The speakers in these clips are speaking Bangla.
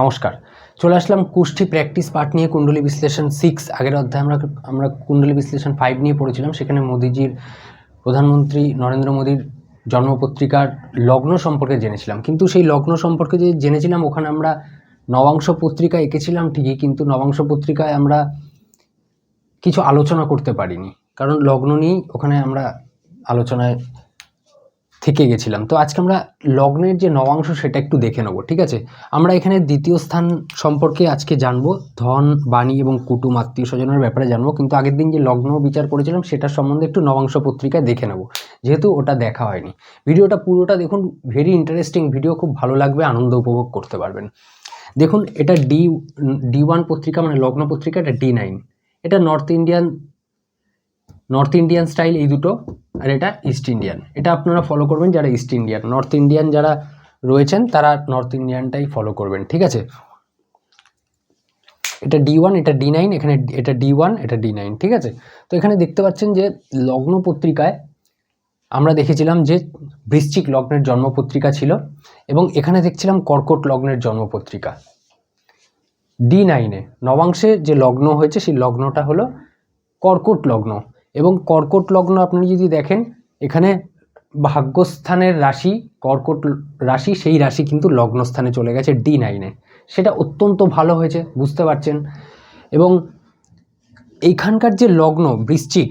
নমস্কার। চলে আসলাম কুষ্টি প্র্যাকটিস পার্ট নিয়ে কুণ্ডলী বিশ্লেষণ সিক্স আগের অধ্যায়ে আমরা আমরা কুণ্ডলী বিশ্লেষণ ফাইভ নিয়ে পড়েছিলাম, সেখানে মোদিজির প্রধানমন্ত্রী নরেন্দ্র মোদীর জন্মপত্রিকার লগ্ন সম্পর্কে জেনেছিলাম। কিন্তু সেই লগ্ন সম্পর্কে যে জেনেছিলাম, ওখানে আমরা নবাংশ পত্রিকা এঁকেছিলাম ঠিকই, কিন্তু নবাংশ পত্রিকায় আমরা কিছু আলোচনা করতে পারিনি। কারণ লগ্ন নিয়েই ওখানে আমরা আলোচনায় থেকে গেছিলাম। তো আজকে আমরা লগ্নের যে নবাংশ সেটা একটু দেখে নেব, ঠিক আছে? আমরা এখানে দ্বিতীয় স্থান সম্পর্কে আজকে জানব। ধন, বাণী এবং কুটুম আত্মীয় স্বজনের ব্যাপারে জানব। কিন্তু আগের দিন যে লগ্ন বিচার করেছিলাম সেটার সম্বন্ধে একটু নবাংশ পত্রিকায় দেখে নেব। যেহেতু ওটা দেখা হয়নি। ভিডিওটা পুরোটা দেখুন ভেরি ইন্টারেস্টিং ভিডিও খুব ভালো লাগবে, আনন্দ উপভোগ করতে পারবেন। দেখুন, এটা ডি ডি ওয়ান পত্রিকা মানে লগ্ন পত্রিকা, এটা ডি নাইন এটা north Indian north Indian style এই দুটো, আর এটা ইস্ট ইন্ডিয়ান এটা আপনারা ফলো করবেন যারা ইস্ট ইন্ডিয়ান নর্থ ইন্ডিয়ান যারা রয়েছেন, তারা নর্থ ইন্ডিয়ানটাই ফলো করবেন, ঠিক আছে? এটা ডি ওয়ান এটা ডি নাইন এখানে এটা ডি ওয়ান এটা ডি নাইন ঠিক আছে? তো এখানে দেখতে পাচ্ছেন যে লগ্ন পত্রিকায় আমরা দেখেছিলাম যে বৃশ্চিক লগ্নের জন্মপত্রিকা ছিল, এবং এখানে দেখছিলাম কর্কট লগ্নের জন্মপত্রিকা ডি নাইনে নবাংশে যে লগ্ন হয়েছে, সেই লগ্নটা হলো কর্কট লগ্ন। এবং কর্কট লগ্ন আপনি যদি দেখেন, এখানে ভাগ্যস্থানের রাশি, কর্কট রাশি, সেই রাশি কিন্তু লগ্নস্থানে চলে গেছে ডি নাইনে সেটা অত্যন্ত ভালো হয়েছে, বুঝতে পারছেন? এবং এইখানকার যে লগ্ন, বৃশ্চিক,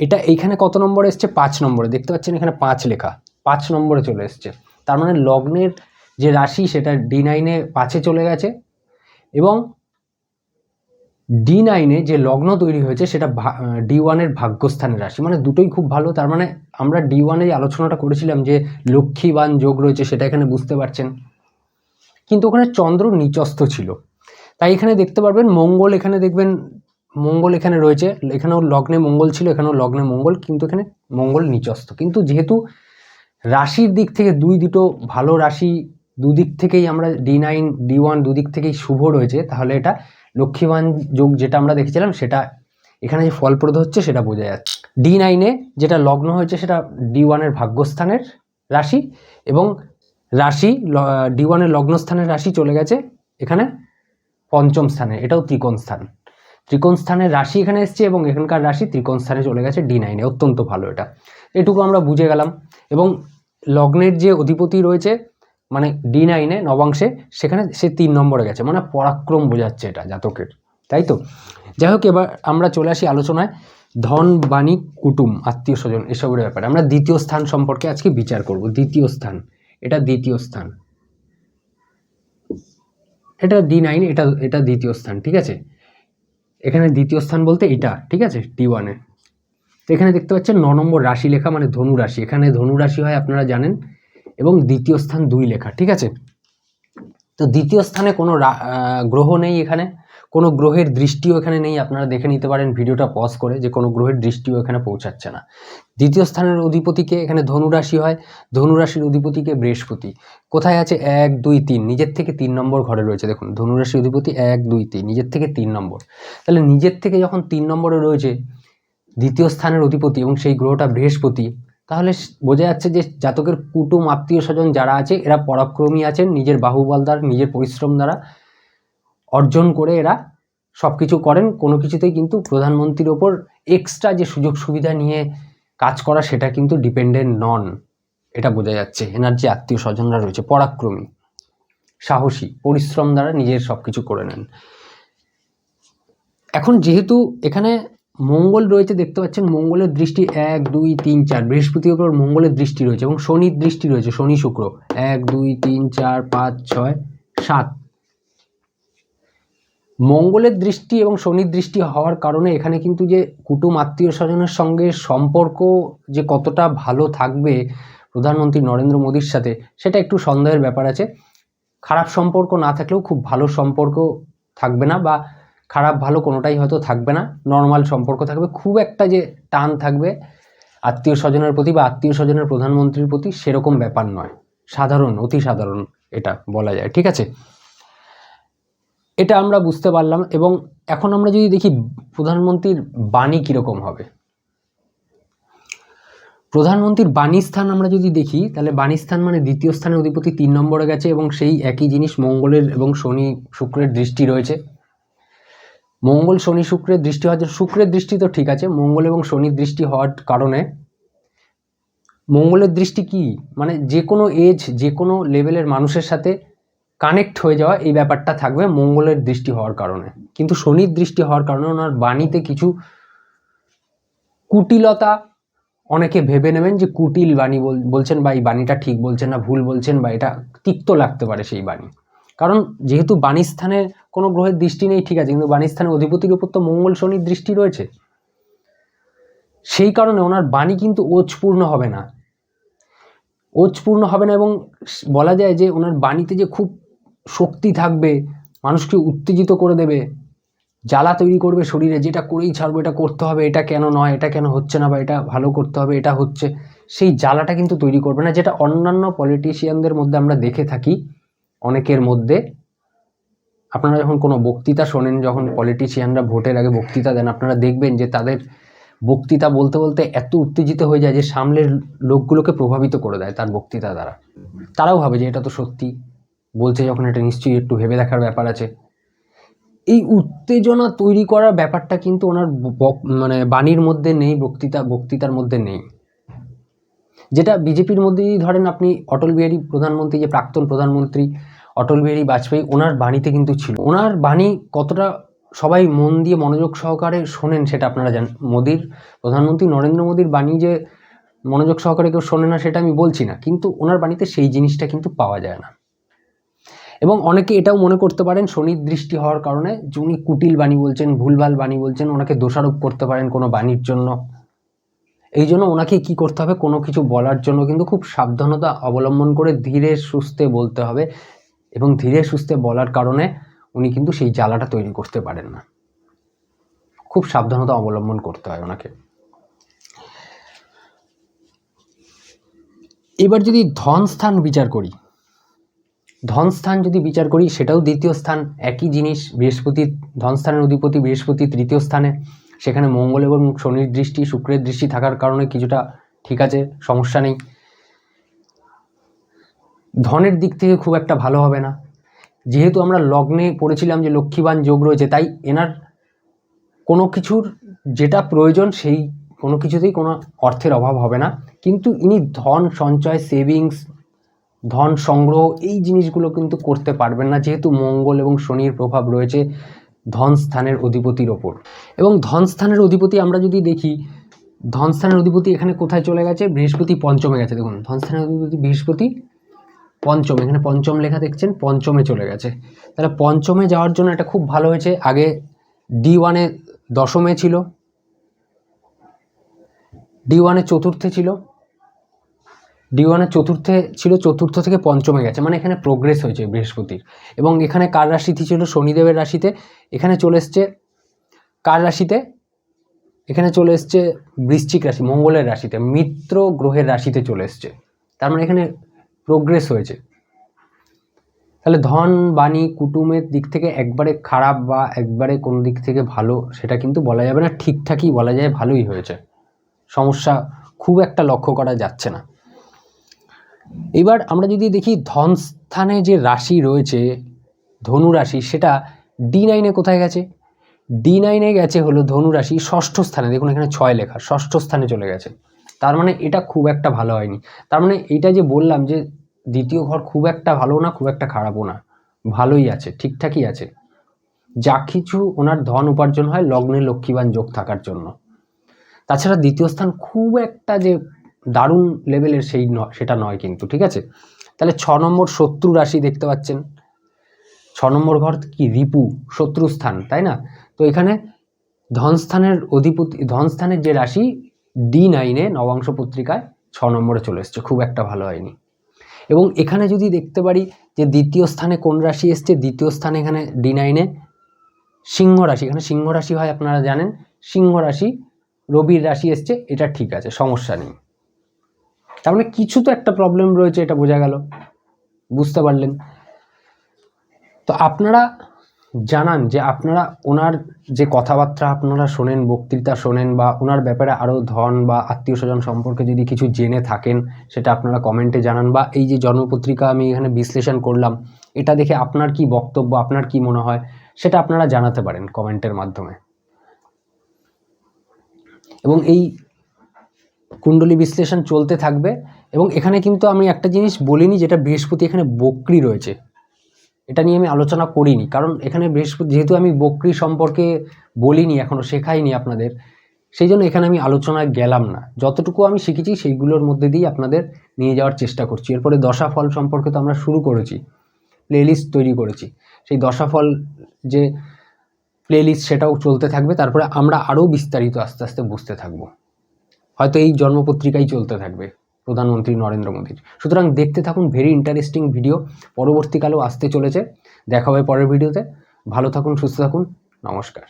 এটা এইখানে কত নম্বরে এসছে? পাঁচ নম্বরে। দেখতে পাচ্ছেন এখানে পাঁচ লেখা, পাঁচ নম্বরে চলে এসছে। তার মানে লগ্নের যে রাশি, সেটা ডি নাইনে পাঁচে চলে গেছে। এবং ডি নাইনে যে লগ্ন তৈরি হয়েছে, সেটা ডি ওয়ানের ভাগ্যস্থানের রাশি। মানে দুটোই খুব ভালো। তার মানে আমরা ডি ওয়ানে আলোচনাটা করেছিলাম যে লক্ষ্মীবান যোগ রয়েছে, সেটা এখানে বুঝতে পারছেন। কিন্তু ওখানে চন্দ্র নিচস্থ ছিল। তাই এখানে দেখতে পারবেন, মঙ্গল এখানে দেখবেন, মঙ্গল এখানে রয়েছে। এখানেও লগ্নে মঙ্গল ছিল, এখানেও লগ্নে মঙ্গল, কিন্তু এখানে মঙ্গল নিচস্থ। কিন্তু যেহেতু রাশির দিক থেকে দুই দুটো ভালো রাশি, দুদিক থেকেই আমরা ডি নাইন ডি ওয়ান দুদিক থেকেই শুভ রয়েছে, তাহলে এটা লক্ষ্মীবান যোগ যেটা আমরা দেখেছিলাম, সেটা এখানে যে ফলপ্রদ হচ্ছে সেটা বোঝা যাচ্ছে। ডি নাইনে যেটা লগ্ন হয়েছে সেটা ডি ওয়ানের ভাগ্যস্থানের রাশি এবং রাশি ডি ওয়ানের লগ্নস্থানের রাশি চলে গেছে এখানে পঞ্চম স্থানে, এটাও ত্রিকোণ স্থান। ত্রিকোণ স্থানের রাশি এখানে এসছে এবং এখানকার রাশি ত্রিকোণ স্থানে চলে গেছে ডি নাইনে অত্যন্ত ভালো এটা। এটুকু আমরা বুঝে গেলাম এবং লগ্নের যে অধিপতি রয়েছে মানে ডি নাইনে নবাংশে সেখানে সে তিন নম্বরে গেছে। মানে পরাক্রম বোঝাচ্ছে এটা জাতকের, তাই তো? যাই হোক, এবার আমরা চলে আসি আলোচনায়। ধন, বাণী, কুটুম, আত্মীয় স্বজন, এসবের ব্যাপারে। আমরা দ্বিতীয় স্থান সম্পর্কে আজকে বিচার করব। দ্বিতীয় স্থান। এটা দ্বিতীয় স্থান। এটা ডি নাইন এটা এটা দ্বিতীয় স্থান, ঠিক আছে? এখানে দ্বিতীয় স্থান বলতে এটা, ঠিক আছে? ডি ওয়ানে তো এখানে দেখতে পাচ্ছেন ন নম্বর রাশি লেখা মানে ধনু রাশি। এখানে ধনু রাশি হয়, আপনারা জানেন এবং দ্বিতীয় স্থান দুই লেখা, ঠিক আছে? তো দ্বিতীয় স্থানে কোনো গ্রহ নেই এখানে, কোনো গ্রহের দৃষ্টিও এখানে নেই, আপনারা দেখে নিতে পারেন, ভিডিওটা পজ করে যে কোনো গ্রহের দৃষ্টিও এখানে পৌঁছাচ্ছে না। দ্বিতীয় স্থানের অধিপতিকে এখানে ধনুরাশি হয়, ধনুরাশির অধিপতিকে বৃহস্পতি। কোথায় আছে? এক, দুই, তিন, নিজের থেকে তিন নম্বর ঘরে রয়েছে, দেখুন ধনুরাশি অধিপতি এক, দুই, তিন, নিজের থেকে তিন নম্বর। তাহলে নিজের থেকে যখন তিন নম্বরে রয়েছে, দ্বিতীয় স্থানের অধিপতি এবং সেই গ্রহটা বৃহস্পতি তাহলে বোঝা যাচ্ছে যে জাতকের কুটুম আত্মীয় স্বজন যারা আছে, এরা পরাক্রমী আছেন, নিজের বাহুবল দ্বারা, নিজের পরিশ্রম দ্বারা অর্জন করে এরা সব কিছু করেন। কোনো কিছুতেই কিন্তু প্রধানমন্ত্রীর ওপর এক্সট্রা যে সুযোগ সুবিধা নিয়ে কাজ করা, সেটা কিন্তু ডিপেন্ডেন্ট নন। এটা বোঝা যাচ্ছে। এনার যে আত্মীয় স্বজনরা রয়েছে, পরাক্রমী, সাহসী, পরিশ্রম দ্বারা নিজের সব কিছু করে নেন। এখন যেহেতু এখানে মঙ্গল রয়েছে, দেখতে পাচ্ছেন? মঙ্গলের দৃষ্টি এক, দুই, তিন, চার। বৃহস্পতির উপর মঙ্গলের দৃষ্টি রয়েছে এবং শনির দৃষ্টি রয়েছে, শনি শুক্র। এক, দুই, তিন, চার, পাঁচ, ছয়, সাত। মঙ্গলের দৃষ্টি এবং শনির দৃষ্টি হওয়ার কারণে এখানে কিন্তু যে কুটুম আত্মীয় স্বজনের সঙ্গে সম্পর্ক যে কতটা ভালো থাকবে প্রধানমন্ত্রী নরেন্দ্র মোদীর সাথে, সেটা একটু সন্দেহের ব্যাপার আছে। খারাপ সম্পর্ক না থাকলেও খুব ভালো সম্পর্ক থাকবে না বা খারাপ ভালো কোনোটাই হয়তো থাকবে না নর্মাল সম্পর্ক থাকবে, খুব একটা যে টান থাকবে আত্মীয় স্বজনের প্রতি বা আত্মীয় স্বজনের প্রধানমন্ত্রীর প্রতি সেরকম ব্যাপার নয়, সাধারণ, অতি সাধারণ এটা বলা যায়, ঠিক আছে? এটা আমরা বুঝতে পারলাম এবং এখন আমরা যদি দেখি প্রধানমন্ত্রীর বাণী কীরকম হবে। প্রধানমন্ত্রীর বাণী স্থান আমরা যদি দেখি, তাহলে বাণী স্থান মানে দ্বিতীয় স্থানে অধিপতি তিন নম্বরে গেছে এবং সেই একই জিনিস মঙ্গলের এবং শনি শুক্রের দৃষ্টি রয়েছে। মঙ্গল, শনি শুক্রের দৃষ্টি হওয়ার শুক্রের দৃষ্টি তো ঠিক আছে, মঙ্গল এবং শনির দৃষ্টি হওয়ার কারণে মঙ্গলের দৃষ্টি কি? মানে যে কোনো এজ যে কোনো লেভেলের মানুষের সাথে কানেক্ট হয়ে যাওয়া, এই ব্যাপারটা থাকবে মঙ্গলের দৃষ্টি হওয়ার কারণে। কিন্তু শনির দৃষ্টি হওয়ার কারণে ওনার বাণীতে কিছু কুটিলতা অনেকে ভেবে নেবেন যে কুটিল বাণী বল- বলছেন বা এই বাণীটা ঠিক বলছেন না, ভুল বলছেন বা এটা তিক্ত লাগতে পারে সেই বাণী। কারণ যেহেতু বাণীস্থানে কোনো গ্রহের দৃষ্টি নেই, ঠিক আছে, কিন্তু বাণীস্থানে অধিপতির উপর তো মঙ্গল শনির দৃষ্টি রয়েছে। সেই কারণে ওনার বাণী কিন্তু ওজপূর্ণ হবে না। ওজপূর্ণ হবে না এবং বলা যায় যে ওনার বাণীতে যে খুব শক্তি থাকবে, মানুষকে উত্তেজিত করে দেবে, জ্বালা তৈরি করবে শরীরে, যেটা করেই ছাড়বো, এটা করতে হবে, এটা কেন নয়, এটা কেন হচ্ছে না বা এটা ভালো করতে হবে, এটা হচ্ছে, সেই জ্বালাটা কিন্তু তৈরি করবে না, যেটা অন্যান্য পলিটিশিয়ানদের মধ্যে আমরা দেখে থাকি। অনেকের মধ্যে আপনারা যখন কোনো বক্তৃতা শোনেন, যখন পলিটিশিয়ানরা ভোটের আগে বক্তৃতা দেন, আপনারা দেখবেন যে তাদের বক্তৃতা বলতে বলতে এত উত্তেজিত হয়ে যায় যে সামনের লোকগুলোকে প্রভাবিত করে দেয় তার বক্তৃতা দ্বারা। তারাও ভাবে যে এটা তো সত্যি। বলছে যখন এটা নিশ্চয়ই একটু ভেবে দেখার ব্যাপার আছে। এই উত্তেজনা তৈরি করার ব্যাপারটা কিন্তু ওনার মানে বাণীর মধ্যে নেই, বক্তৃতা, বক্তৃতার মধ্যে নেই। যেটা বিজেপির মধ্যেই ধরেন আপনি অটল বিহারী প্রধানমন্ত্রী, যে প্রাক্তন প্রধানমন্ত্রী অটল বিহারী বাজপেয়ী, ওনার বাণীতে কিন্তু ছিল। ওনার বাণী কতটা সবাই মন দিয়ে মনোযোগ সহকারে শোনেন সেটা আপনারা জানেন মোদির প্রধানমন্ত্রী নরেন্দ্র মোদীর বাণী যে মনোযোগ সহকারে কেউ শোনে না সেটা আমি বলছি না, কিন্তু ওনার বাণীতে সেই জিনিসটা কিন্তু পাওয়া যায় না। এবং অনেকে এটাও মনে করতে পারেন, শনির দৃষ্টি হওয়ার কারণে উনি কুটিল বাণী বলছেন, ভুলভাল বাণী বলছেন, ওনাকে দোষারোপ করতে পারেন কোনো বাণীর জন্য। এই জন্য ওনাকে কি করতে হবে? কোনো কিছু বলার জন্য কিন্তু খুব সাবধানতা অবলম্বন করে ধীরে সুস্থে বলতে হবে এবং ধীরে সুস্থে বলার কারণে উনি কিন্তু সেই জ্বালাটা তৈরি করতে পারেন না। খুব সাবধানতা অবলম্বন করতে হয় ওনাকে। এবার যদি ধন স্থান বিচার করি, ধন স্থান যদি বিচার করি সেটাও দ্বিতীয় স্থান, একই জিনিস বৃহস্পতির ধন স্থানের অধিপতি বৃহস্পতি তৃতীয় স্থানে। সেখানে মঙ্গল এবং শনির দৃষ্টি, শুক্রের দৃষ্টি থাকার কারণে কিছুটা ঠিক আছে, সমস্যা নেই। ধনের দিক থেকে খুব একটা ভালো হবে না। যেহেতু আমরা লগ্নে পড়েছিলাম যে লক্ষ্মীবান যোগ রয়েছে, তাই এনার কোনো কিছুর যেটা প্রয়োজন সেই কোনো কিছুতেই কোনো অর্থের অভাব হবে না। কিন্তু ইনি ধন সঞ্চয়, সেভিংস, ধন সংগ্রহ এই জিনিসগুলো কিন্তু করতে পারবেন না। যেহেতু মঙ্গল এবং শনির প্রভাব রয়েছে ধন স্থানের অধিপতির ওপর। এবং ধন স্থানের অধিপতি আমরা যদি দেখি ধন স্থানের অধিপতি এখানে কোথায় চলে গেছে? বৃহস্পতি পঞ্চমে গেছে। দেখুন ধন স্থানের অধিপতি বৃহস্পতি পঞ্চম। এখানে পঞ্চম লেখা দেখছেন, পঞ্চমে চলে গেছে। তাহলে পঞ্চমে যাওয়ার জন্য এটা খুব ভালো হয়েছে। আগে ডি ওয়ানে দশমে ছিল, ডি ওয়ানে চতুর্থে ছিল ডি ওয়ানের চতুর্থে ছিল চতুর্থ থেকে পঞ্চমে গেছে মানে এখানে প্রোগ্রেস হয়েছে বৃহস্পতির। এবং এখানে কার রাশিতে ছিল? শনিদেবের রাশিতে। এখানে চলে এসছে কার রাশিতে? এখানে চলে এসছে বৃশ্চিক রাশি, মঙ্গলের রাশিতে, মিত্র গ্রহের রাশিতে চলে এসছে। তার মানে এখানে প্রোগ্রেস হয়েছে। তাহলে ধন, বাণী, কুটুমের দিক থেকে একবারে খারাপ বা একবারে কোন দিক থেকে ভালো সেটা কিন্তু বলা যাবে না। ঠিকঠাকই বলা যায়, ভালোই হয়েছে। সমস্যা খুব একটা লক্ষ্য করা যাচ্ছে না। এবার আমরা যদি দেখি ধন স্থানে যে রাশি রয়েছে, ধনু রাশি, সেটা ডি নাইনে কোথায় গেছে? ডি নাইনে গেছে হলো ধনু রাশি ষষ্ঠ স্থানে। দেখুন এখানে ছয় লেখা, ষষ্ঠ স্থানে চলে গেছে। তার মানে এটা খুব একটা ভালো হয়নি। তার মানে এটা যে বললাম যে দ্বিতীয় ঘর খুব একটা ভালো না, খুব একটা খারাপও না। ভালোই আছে, ঠিকঠাকই আছে। যা কিছু ওনার ধন উপার্জন হয়, লগ্নে লক্ষ্মীবান যোগ থাকার জন্য। তাছাড়া দ্বিতীয় স্থান খুব একটা যে দারুণ লেভেলের সেই সেটা নয় কিন্তু, ঠিক আছে? তাহলে ছ নম্বর শত্রু রাশি দেখতে পাচ্ছেন। ছ নম্বর ঘর কি? রিপু শত্রুস্থান তাই না? তো এখানে ধনস্থানের অধিপতি, ধনস্থানের যে রাশি ডি নাইনে নবাংশ পত্রিকায় ছ নম্বরে চলে এসছে, খুব একটা ভালো হয়নি। এবং এখানে যদি দেখতে পারি যে দ্বিতীয় স্থানে কোন রাশি এসছে, দ্বিতীয় স্থানে এখানে ডি নাইনে সিংহ রাশি, এখানে সিংহ রাশি হয় আপনারা জানেন, সিংহ রাশি, রবির রাশি এসছে, এটা ঠিক আছে, সমস্যা নেই। তার মানে কিছু তো একটা প্রবলেম রয়েছে, এটা বোঝা গেল। বুঝতে পারলেন। তো আপনারা জানান যে আপনারা ওনার যে কথাবার্তা আপনারা শোনেন, বক্তৃতা শোনেন, বা ওনার ব্যাপারে আরও ধন বা আত্মীয় স্বজন সম্পর্কে যদি কিছু জেনে থাকেন, সেটা আপনারা কমেন্টে জানান। বা এই যে জন্মপত্রিকা আমি এখানে বিশ্লেষণ করলাম, এটা দেখে আপনার কি বক্তব্য, আপনার কি মনে হয়, সেটা আপনারা জানাতে পারেন কমেন্টের মাধ্যমে। এবং এই কুণ্ডলী বিশ্লেষণ চলতে থাকবে এবং এখানে কিন্তু আমি একটা জিনিস বলিনি যেটা বৃহস্পতি এখানে বক্রি রয়েছে। এটা নিয়ে আমি আলোচনা করিনি, কারণ এখানে বৃহস্পতি, যেহেতু আমি বক্রি সম্পর্কে বলিনি এখনও শেখাইনি আপনাদের, সেই জন্য এখানে আমি আলোচনায় গেলাম না। যতটুকু আমি শিখেছি সেইগুলোর মধ্যে দিয়ে আপনাদের নিয়ে যাওয়ার চেষ্টা করছি। এরপরে দশা ফল সম্পর্কে তো আমরা শুরু করেছি প্লেলিস্ট তৈরি করেছি। সেই দশা ফল যে প্লেলিস্ট সেটাও চলতে থাকবে, তারপরে আমরা আরও বিস্তারিত আস্তে আস্তে বুঝতে থাকব। হয়তো এই জন্মপত্রিকাই চলতে থাকবে, প্রধানমন্ত্রী নরেন্দ্র মোদীর। সুতরাং দেখতে থাকুন ভেরি ইন্টারেস্টিং ভিডিও পরবর্তীকালেও আসতে চলেছে। দেখা হবে পরের ভিডিওতে ভালো থাকুন, সুস্থ থাকুন। নমস্কার।